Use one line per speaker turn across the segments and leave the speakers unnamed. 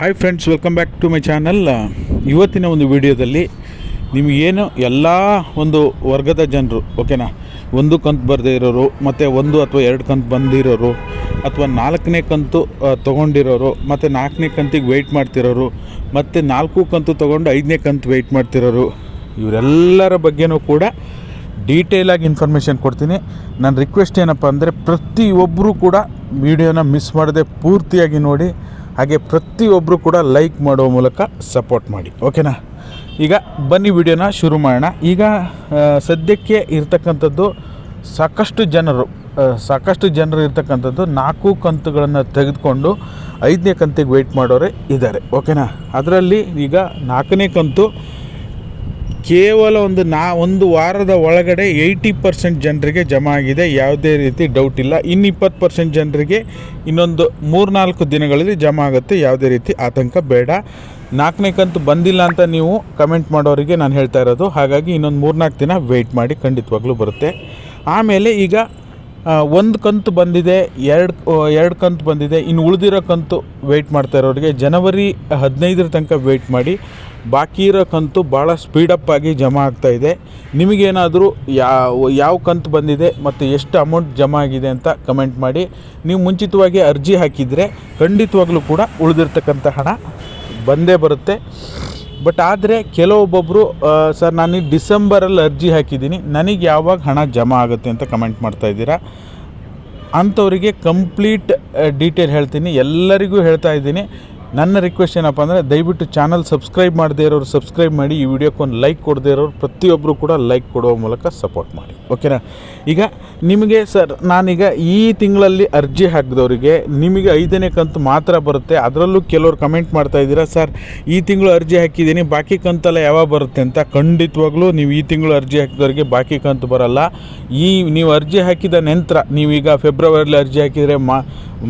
Hi friends welcome back to my channel ಇವತ್ತಿನ ಒಂದು ವಿಡಿಯೋದಲ್ಲಿ ನಿಮಗೇನು ಎಲ್ಲ ಒಂದು ವರ್ಗದ ಜನರು ಓಕೆನಾ ಒಂದು ಕಂತು ಬರದೇ ಇರೋರು, ಮತ್ತು ಒಂದು ಅಥವಾ ಎರಡು ಕಂತು ಬಂದಿರೋರು, ಅಥವಾ ನಾಲ್ಕನೇ ಕಂತು ತೊಗೊಂಡಿರೋರು, ಮತ್ತು ನಾಲ್ಕನೇ ಕಂತಿಗೆ ವೆಯ್ಟ್ ಮಾಡ್ತಿರೋರು, ಮತ್ತು ನಾಲ್ಕು ಕಂತು ತೊಗೊಂಡು ಐದನೇ ಕಂತು ವೆಯ್ಟ್ ಮಾಡ್ತಿರೋರು, ಇವರೆಲ್ಲರ ಬಗ್ಗೆನೂ ಕೂಡ ಡೀಟೇಲಾಗಿ ಇನ್ಫಾರ್ಮೇಷನ್ ಕೊಡ್ತೀನಿ. ನನ್ನ ರಿಕ್ವೆಸ್ಟ್ ಏನಪ್ಪ ಅಂದರೆ ಪ್ರತಿಯೊಬ್ಬರೂ ಕೂಡ ವಿಡಿಯೋನ ಮಿಸ್ ಮಾಡದೆ ಪೂರ್ತಿಯಾಗಿ ನೋಡಿ ಹಾಗೆ ಪ್ರತಿಯೊಬ್ಬರು ಕೂಡ ಲೈಕ್ ಮಾಡೋ ಮೂಲಕ ಸಪೋರ್ಟ್ ಮಾಡಿ. ಓಕೆನಾ ಈಗ ಬನ್ನಿ ವಿಡಿಯೋನ ಶುರು ಮಾಡೋಣ. ಈಗ ಸದ್ಯಕ್ಕೆ ಇರ್ತಕ್ಕಂಥದ್ದು ಸಾಕಷ್ಟು ಜನರು ಸಾಕಷ್ಟು ಜನರು ಇರ್ತಕ್ಕಂಥದ್ದು ನಾಲ್ಕು ಕಂತುಗಳನ್ನು ತೆಗೆದುಕೊಂಡು ಐದನೇ ಕಂತಿಗೆ ವೆಯ್ಟ್ ಮಾಡೋರೇ ಇದ್ದಾರೆ. ಓಕೆನಾ ಅದರಲ್ಲಿ ಈಗ ನಾಲ್ಕನೇ ಕಂತು ಕೇವಲ ಒಂದು ನಾ, ಒಂದು ವಾರದ ಒಳಗಡೆ ಏಯ್ಟಿ ಪರ್ಸೆಂಟ್ ಜನರಿಗೆ ಜಮಾ ಆಗಿದೆ. ಯಾವುದೇ ರೀತಿ ಡೌಟ್ ಇಲ್ಲ. ಇನ್ನು ಇಪ್ಪತ್ತು ಪರ್ಸೆಂಟ್ ಜನರಿಗೆ ಇನ್ನೊಂದು ಮೂರ್ನಾಲ್ಕು ದಿನಗಳಲ್ಲಿ ಜಮಾ ಆಗುತ್ತೆ. ಯಾವುದೇ ರೀತಿ ಆತಂಕ ಬೇಡ. ನಾಲ್ಕನೇ ಕಂತು ಬಂದಿಲ್ಲ ಅಂತ ನೀವು ಕಮೆಂಟ್ ಮಾಡೋರಿಗೆ ನಾನು ಹೇಳ್ತಾ ಇರೋದು. ಹಾಗಾಗಿ ಇನ್ನೊಂದು ಮೂರ್ನಾಲ್ಕು ದಿನ ವೆಯ್ಟ್ ಮಾಡಿ ಖಂಡಿತವಾಗ್ಲೂ ಬರುತ್ತೆ. ಆಮೇಲೆ ಈಗ ಒಂದು ಕಂತು ಬಂದಿದೆ, ಎರಡು ಎರಡು ಕಂತು ಬಂದಿದೆ. ಇನ್ನು ಉಳಿದಿರೋ ಕಂತು ವೆಯ್ಟ್ ಮಾಡ್ತಾ ಇರೋರಿಗೆ ಜನವರಿ ಹದಿನೈದರ ತನಕ ವೆಯ್ಟ್ ಮಾಡಿ. ಬಾಕಿ ಇರೋ ಕಂತು ಭಾಳ ಸ್ಪೀಡಪ್ ಆಗಿ ಜಮಾ ಆಗ್ತಾ ಇದೆ. ನಿಮಗೇನಾದರೂ ಯಾವ ಯಾವ ಕಂತು ಬಂದಿದೆ ಮತ್ತು ಎಷ್ಟು ಅಮೌಂಟ್ ಜಮಾ ಆಗಿದೆ ಅಂತ ಕಮೆಂಟ್ ಮಾಡಿ. ನೀವು ಮುಂಚಿತವಾಗಿ ಅರ್ಜಿ ಹಾಕಿದರೆ ಖಂಡಿತವಾಗ್ಲೂ ಕೂಡ ಉಳಿದಿರ್ತಕ್ಕಂಥ ಹಣ ಬಂದೇ ಬರುತ್ತೆ. ಬಟ್ ಆದರೆ ಕೆಲವೊಬ್ಬೊಬ್ಬರು ಸರ್ ನಾನು ಡಿಸೆಂಬರಲ್ಲಿ ಅರ್ಜಿ ಹಾಕಿದ್ದೀನಿ, ನನಗೆ ಯಾವಾಗ ಹಣ ಜಮಾ ಆಗುತ್ತೆ ಅಂತ ಕಮೆಂಟ್ ಮಾಡ್ತಾ ಇದ್ದೀರಾ? ಅಂಥವರಿಗೆ ಕಂಪ್ಲೀಟ್ ಡೀಟೇಲ್ ಹೇಳ್ತೀನಿ. ಎಲ್ಲರಿಗೂ ಹೇಳ್ತಾ ಇದ್ದೀನಿ. ನನ್ನ ರಿಕ್ವೆಸ್ಟ್ ಏನಪ್ಪ ಅಂದರೆ ದಯವಿಟ್ಟು ಚಾನಲ್ ಸಬ್ಸ್ಕ್ರೈಬ್ ಮಾಡದೇ ಇರೋರು ಸಬ್ಸ್ಕ್ರೈಬ್ ಮಾಡಿ, ಈ ವಿಡಿಯೋಕ್ಕೆ ಒಂದು ಲೈಕ್ ಕೊಡದೇ ಇರೋರು ಪ್ರತಿಯೊಬ್ಬರು ಕೂಡ ಲೈಕ್ ಕೊಡುವ ಮೂಲಕ ಸಪೋರ್ಟ್ ಮಾಡಿ. ಓಕೆನಾ ಈಗ ನಿಮಗೆ ಸರ್ ನಾನೀಗ ಈ ತಿಂಗಳಲ್ಲಿ ಅರ್ಜಿ ಹಾಕಿದವರಿಗೆ ನಿಮಗೆ ಐದನೇ ಕಂತು ಮಾತ್ರ ಬರುತ್ತೆ. ಅದರಲ್ಲೂ ಕೆಲವರು ಕಮೆಂಟ್ ಮಾಡ್ತಾ ಇದ್ದೀರಾ ಸರ್ ಈ ತಿಂಗಳು ಅರ್ಜಿ ಹಾಕಿದ್ದೀನಿ, ಬಾಕಿ ಕಂತೆಲ್ಲ ಯಾವಾಗ ಬರುತ್ತೆ ಅಂತ? ಖಂಡಿತವಾಗ್ಲೂ ನೀವು ಈ ತಿಂಗಳು ಅರ್ಜಿ ಹಾಕಿದವರಿಗೆ ಬಾಕಿ ಕಂತು ಬರಲ್ಲ. ಈ ನೀವು ಅರ್ಜಿ ಹಾಕಿದ ನಂತರ, ನೀವೀಗ ಫೆಬ್ರವರಿಲಿ ಅರ್ಜಿ ಹಾಕಿದರೆ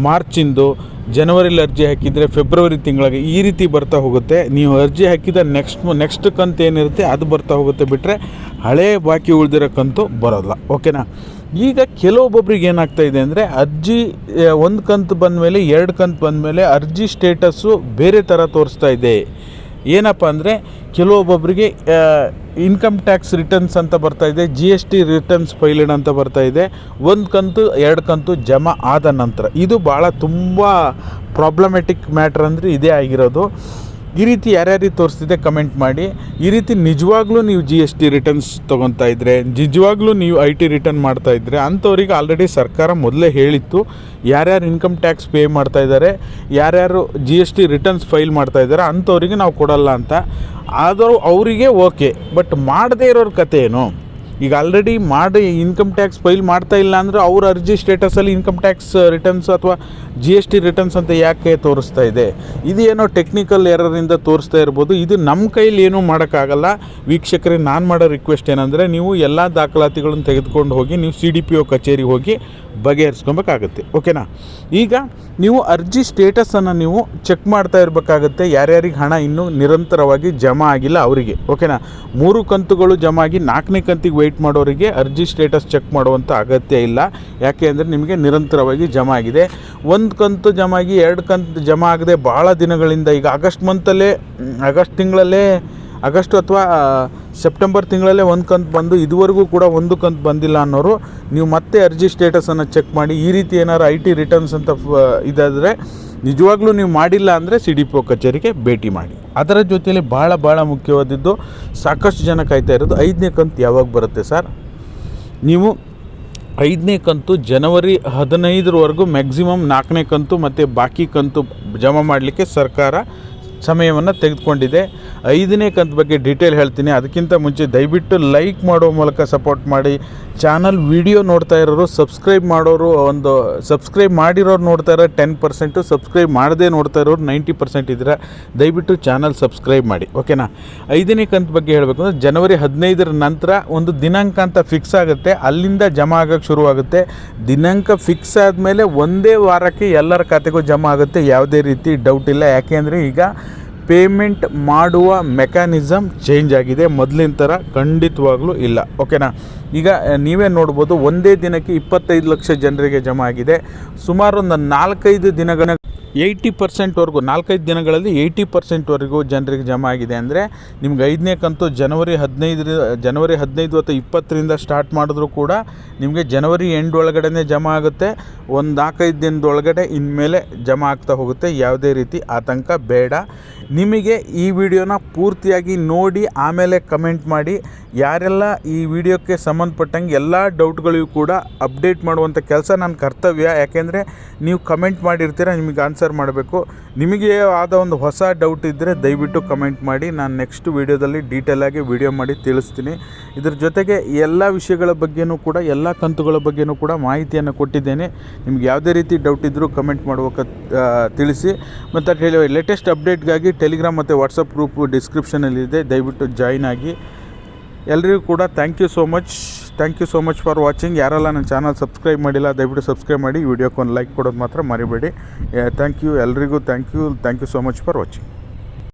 ಮಾರ್ಚಿಂದು ಜನವರಿಲಿ ಅರ್ಜಿ ಹಾಕಿದರೆ ಫೆಬ್ರವರಿ ತಿಂಗಳಿಗೆ ಈ ರೀತಿ ಬರ್ತಾ ಹೋಗುತ್ತೆ. ನೀವು ಅರ್ಜಿ ಹಾಕಿದ ನೆಕ್ಸ್ಟ್ ನೆಕ್ಸ್ಟ್ ಕಂತು ಏನಿರುತ್ತೆ ಅದು ಬರ್ತಾ ಹೋಗುತ್ತೆ ಬಿಟ್ಟರೆ ಹಳೇ ಬಾಕಿ ಉಳಿದಿರೋ ಕಂತು ಬರೋಲ್ಲ. ಓಕೆನಾ? ಈಗ ಕೆಲವೊಬ್ಬೊಬ್ರಿಗೆ ಏನಾಗ್ತಾ ಇದೆ ಅಂದರೆ ಅರ್ಜಿ ಒಂದು ಕಂತು ಬಂದಮೇಲೆ ಎರಡು ಕಂತು ಬಂದಮೇಲೆ ಅರ್ಜಿ ಸ್ಟೇಟಸ್ಸು ಬೇರೆ ಥರ ತೋರಿಸ್ತಾ ಇದೆ. ಏನಪ್ಪ ಅಂದರೆ ಕೆಲವೊಬ್ಬೊಬ್ಬರಿಗೆ ಇನ್ಕಮ್ ಟ್ಯಾಕ್ಸ್ ರಿಟರ್ನ್ಸ್ ಅಂತ ಬರ್ತಾ ಇದೆ G S T returns filed ಅಂತ ಬರ್ತಾ ಇದೆ. ಒಂದು ಕಂತು, ಎರಡು ಕಂತು ಜಮಾ ಆದ ನಂತರ, ಇದು ಭಾಳ ತುಂಬ ಪ್ರಾಬ್ಲಮೆಟಿಕ್ ಮ್ಯಾಟ್ರ್ ಅಂದರೆ ಇದೇ ಆಗಿರೋದು. ಈ ರೀತಿ ಯಾರ್ಯಾರಿಗೆ ತೋರಿಸ್ತಿದೆ ಕಮೆಂಟ್ ಮಾಡಿ. ಈ ರೀತಿ ನಿಜವಾಗ್ಲೂ ನೀವು ಜಿ ಎಸ್ ಟಿ ರಿಟರ್ನ್ಸ್ ತೊಗೊತಾ ಇದ್ರೆ, ನಿಜವಾಗ್ಲೂ ನೀವು ಐ ಟಿ ರಿಟರ್ನ್ ಮಾಡ್ತಾ ಇದ್ರೆ ಅಂಥವ್ರಿಗೆ ಆಲ್ರೆಡಿ ಸರ್ಕಾರ ಮೊದಲೇ ಹೇಳಿತ್ತು, ಯಾರ್ಯಾರು ಇನ್ಕಮ್ ಟ್ಯಾಕ್ಸ್ ಪೇ ಮಾಡ್ತಾ ಇದ್ದಾರೆ, ಯಾರ್ಯಾರು G S T returns file ಮಾಡ್ತಾ ಇದ್ದಾರೆ ಅಂಥವ್ರಿಗೆ ನಾವು ಕೊಡಲ್ಲ ಅಂತ. ಆದರೂ ಅವರಿಗೆ ಓಕೆ ಬಟ್ ಮಾಡದೇ ಇರೋರ ಕಥೆ ಏನು? ಈಗ ಆಲ್ರೆಡಿ ಮಾಡಿ ಇನ್ಕಮ್ ಟ್ಯಾಕ್ಸ್ ಫೈಲ್ ಮಾಡ್ತಾ ಇಲ್ಲ ಅಂದರೆ ಅವ್ರ ಅರ್ಜಿ ಸ್ಟೇಟಸಲ್ಲಿ ಇನ್ಕಮ್ ಟ್ಯಾಕ್ಸ್ ರಿಟರ್ನ್ಸ್ ಅಥವಾ ಜಿ ಎಸ್ ಟಿ ರಿಟರ್ನ್ಸ್ ಅಂತ ಯಾಕೆ ತೋರಿಸ್ತಾ ಇದೆ? ಇದು ಏನೋ ಟೆಕ್ನಿಕಲ್ ಎರರಿಂದ ತೋರಿಸ್ತಾ ಇರ್ಬೋದು. ಇದು ನಮ್ಮ ಕೈಲಿ ಏನೂ ಮಾಡೋಕ್ಕಾಗಲ್ಲ. ವೀಕ್ಷಕರಿಗೆ ನಾನು ಮಾಡೋ ರಿಕ್ವೆಸ್ಟ್ ಏನಂದರೆ ನೀವು ಎಲ್ಲ ದಾಖಲಾತಿಗಳನ್ನು ತೆಗೆದುಕೊಂಡು ಹೋಗಿ, ನೀವು ಸಿ ಡಿ ಪಿ ಒ ಕಚೇರಿಗೆ ಹೋಗಿ ಬಗೆಹರಿಸ್ಕೊಬೇಕಾಗುತ್ತೆ. ಓಕೆನಾ ಈಗ ನೀವು ಅರ್ಜಿ ಸ್ಟೇಟಸನ್ನು ನೀವು ಚೆಕ್ ಮಾಡ್ತಾ ಇರಬೇಕಾಗತ್ತೆ. ಯಾರ್ಯಾರಿಗೆ ಹಣ ಇನ್ನೂ ನಿರಂತರವಾಗಿ ಜಮಾ ಆಗಿಲ್ಲ ಅವರಿಗೆ. ಓಕೆನಾ ಮೂರು ಕಂತುಗಳು ಜಮಾ ಆಗಿ ನಾಲ್ಕನೇ ಕಂತಿಗೆ ವೆಯ್ಟ್ ಮಾಡೋರಿಗೆ ಅರ್ಜಿ ಸ್ಟೇಟಸ್ ಚೆಕ್ ಮಾಡುವಂಥ ಅಗತ್ಯ ಇಲ್ಲ. ಯಾಕೆ ಅಂದರೆ ನಿಮಗೆ ನಿರಂತರವಾಗಿ ಜಮಾ ಆಗಿದೆ. ಒಂದು ಕಂತು ಜಮಾ ಆಗಿ ಎರಡು ಕಂತು ಜಮಾ ಆಗದೆ ಭಾಳ ದಿನಗಳಿಂದ ಈಗ ಆಗಸ್ಟ್ ಮಂತಲ್ಲೇ ಆಗಸ್ಟ್ ತಿಂಗಳಲ್ಲೇ ಆಗಸ್ಟ್ ಅಥವಾ ಸೆಪ್ಟೆಂಬರ್ ತಿಂಗಳಲ್ಲೇ ಒಂದು ಕಂತು ಬಂದು ಇದುವರೆಗೂ ಕೂಡ ಒಂದು ಕಂತು ಬಂದಿಲ್ಲ ಅನ್ನೋರು, ನೀವು ಮತ್ತೆ ಅರ್ಜಿ ಸ್ಟೇಟಸನ್ನು ಚೆಕ್ ಮಾಡಿ, ಈ ರೀತಿ ಏನಾರು ಐ ಟಿ ರಿಟರ್ನ್ಸ್ ಅಂತ ಇದಾದರೆ ನಿಜವಾಗ್ಲೂ ನೀವು ಮಾಡಿಲ್ಲ ಅಂದರೆ ಸಿ ಡಿ ಪಿ ಒ ಕಚೇರಿಗೆ ಭೇಟಿ ಮಾಡಿ. ಅದರ ಜೊತೆಯಲ್ಲಿ ಭಾಳ ಭಾಳ ಮುಖ್ಯವಾದದ್ದು, ಸಾಕಷ್ಟು ಜನ ಕಾಯ್ತಾ ಇರೋದು ಐದನೇ ಕಂತು ಯಾವಾಗ ಬರುತ್ತೆ ಸರ್? ನೀವು ಐದನೇ ಕಂತು ಜನವರಿ ಹದಿನೈದರವರೆಗೂ ಮ್ಯಾಕ್ಸಿಮಮ್ ನಾಲ್ಕನೇ ಕಂತು ಮತ್ತು ಬಾಕಿ ಕಂತು ಜಮಾ ಮಾಡಲಿಕ್ಕೆ ಸರ್ಕಾರ ಸಮಯವನ್ನು ತೆಗೆದುಕೊಂಡಿದೆ. ಐದನೇ ಕಂತು ಬಗ್ಗೆ ಡೀಟೇಲ್ ಹೇಳ್ತೀನಿ. ಅದಕ್ಕಿಂತ ಮುಂಚೆ ದಯವಿಟ್ಟು ಲೈಕ್ ಮಾಡೋ ಮೂಲಕ ಸಪೋರ್ಟ್ ಮಾಡಿ. ಚಾನಲ್ ವಿಡಿಯೋ ನೋಡ್ತಾ ಇರೋರು ಸಬ್ಸ್ಕ್ರೈಬ್ ಮಾಡೋರು, ಒಂದು ಸಬ್ಸ್ಕ್ರೈಬ್ ಮಾಡಿರೋರು ನೋಡ್ತಾ ಇರೋ ಟೆನ್ ಪರ್ಸೆಂಟು ಸಬ್ಸ್ಕ್ರೈಬ್ ಮಾಡದೇ ನೋಡ್ತಾ ಇರೋರು ನೈಂಟಿ ಪರ್ಸೆಂಟ್ ಇದ್ದೀರ, ದಯವಿಟ್ಟು ಚಾನಲ್ ಸಬ್ಸ್ಕ್ರೈಬ್ ಮಾಡಿ. ಓಕೆನಾ ಐದನೇ ಕಂತು ಬಗ್ಗೆ ಹೇಳಬೇಕು ಅಂದರೆ, ಜನವರಿ ಹದಿನೈದರ ನಂತರ ಒಂದು ದಿನಾಂಕ ಅಂತ ಫಿಕ್ಸ್ ಆಗುತ್ತೆ. ಅಲ್ಲಿಂದ ಜಮಾ ಆಗೋಕ್ಕೆ ಶುರುವಾಗುತ್ತೆ ದಿನಾಂಕ ಫಿಕ್ಸ್ ಆದಮೇಲೆ ಒಂದೇ ವಾರಕ್ಕೆ ಎಲ್ಲರ ಖಾತೆಗೂ ಜಮಾ ಆಗುತ್ತೆ. ಯಾವುದೇ ರೀತಿ ಡೌಟ್ ಇಲ್ಲ. ಯಾಕೆಂದರೆ ಈಗ ಪೇಮೆಂಟ್ ಮಾಡುವ ಮೆಕ್ಯಾನಿಸಮ್ ಚೇಂಜ್ ಆಗಿದೆ. ಮೊದಲಿನ ಥರ ಖಂಡಿತವಾಗ್ಲೂ ಇಲ್ಲ. ಓಕೆನಾ ಈಗ ನೀವೇ ನೋಡ್ಬೋದು, ಒಂದೇ ದಿನಕ್ಕೆ ಇಪ್ಪತ್ತೈದು ಲಕ್ಷ ಜನರಿಗೆ ಜಮಾ ಆಗಿದೆ. ಸುಮಾರು ಒಂದು ನಾಲ್ಕೈದು ದಿನಗಳ ಏಯ್ಟಿ ಪರ್ಸೆಂಟ್ವರೆಗೂ, ನಾಲ್ಕೈದು ದಿನಗಳಲ್ಲಿ ಏಯ್ಟಿ ಪರ್ಸೆಂಟ್ವರೆಗೂ ಜನರಿಗೆ ಜಮಾ ಆಗಿದೆ ಅಂದರೆ ನಿಮ್ಗೆ ಐದನೇ ಕಂತು ಜನವರಿ ಹದಿನೈದರ ಜನವರಿ ಹದಿನೈದು ಅಥವಾ ಇಪ್ಪತ್ತರಿಂದ ಸ್ಟಾರ್ಟ್ ಮಾಡಿದ್ರೂ ಕೂಡ ನಿಮಗೆ ಜನವರಿ ಎಂಡ್ ಒಳಗಡೆನೇ ಜಮಾ ಆಗುತ್ತೆ. ಒಂದು ನಾಲ್ಕೈದು ದಿನದೊಳಗಡೆ ಇನ್ಮೇಲೆ ಜಮಾ ಆಗ್ತಾ ಹೋಗುತ್ತೆ. ಯಾವುದೇ ರೀತಿ ಆತಂಕ ಬೇಡ. ನಿಮಗೆ ಈ ವಿಡಿಯೋನ ಪೂರ್ತಿಯಾಗಿ ನೋಡಿ, ಆಮೇಲೆ ಕಮೆಂಟ್ ಮಾಡಿ. ಯಾರೆಲ್ಲ ಈ ವಿಡಿಯೋಕ್ಕೆ ಸಂಬಂಧಪಟ್ಟಂಗೆ ಎಲ್ಲ ಡೌಟ್ಗಳಿಗೂ ಕೂಡ ಅಪ್ಡೇಟ್ ಮಾಡುವಂಥ ಕೆಲಸ ನನ್ನ ಕರ್ತವ್ಯ. ಯಾಕೆಂದರೆ ನೀವು ಕಮೆಂಟ್ ಮಾಡಿರ್ತೀರ, ನಿಮಗೆ ಆನ್ಸರ್ ಮಾಡಬೇಕು. ನಿಮಗೆ ಆದ ಒಂದು ಹೊಸ ಡೌಟ್ ಇದ್ದರೆ ದಯವಿಟ್ಟು ಕಮೆಂಟ್ ಮಾಡಿ. ನಾನು ನೆಕ್ಸ್ಟ್ ವೀಡಿಯೋದಲ್ಲಿ ಡೀಟೇಲಾಗಿ ವಿಡಿಯೋ ಮಾಡಿ ತಿಳಿಸ್ತೀನಿ. ಇದ್ರ ಜೊತೆಗೆ ಎಲ್ಲ ವಿಷಯಗಳ ಬಗ್ಗೆನೂ ಕೂಡ ಎಲ್ಲ ಕಂತುಗಳ ಬಗ್ಗೆನೂ ಕೂಡ ಮಾಹಿತಿಯನ್ನು ಕೊಟ್ಟಿದ್ದೇನೆ. ನಿಮ್ಗೆ ಯಾವುದೇ ರೀತಿ ಡೌಟ್ ಇದ್ದರೂ ಕಮೆಂಟ್ ಮಾಡುವಕ್ಕೆ ಆ, ತಿಳಿಸಿ. ಮತ್ತು ಲೇಟೆಸ್ಟ್ ಅಪ್ಡೇಟ್ಗಾಗಿ ಟೆಲಿಗ್ರಾಮ್ ಮತ್ತು ವಾಟ್ಸಪ್ ಗ್ರೂಪು ಡಿಸ್ಕ್ರಿಪ್ಷನಲ್ಲಿದೆ ದಯವಿಟ್ಟು ಜಾಯ್ನ್ ಆಗಿ. ಎಲ್ಲರಿಗೂ ಕೂಡ thank you so much thank you so much for watching ಯಾರೆಲ್ಲ ನನ್ನ ಚಾನಲ್ ಸಬ್ಸ್ಕ್ರೈಬ್ ಮಾಡಿಲ್ಲ, ದಯವಿಟ್ಟು ಸಬ್ಸ್ಕ್ರೈಬ್ ಮಾಡಿ. ವಿಡಿಯೋಕ್ಕೆ ಒಂದು ಲೈಕ್ ಕೊಡೋದು ಮಾತ್ರ ಮರಿಬೇಡಿ. ಥ್ಯಾಂಕ್ ಯು ಎಲ್ರಿಗೂ thank you thank you so much for watching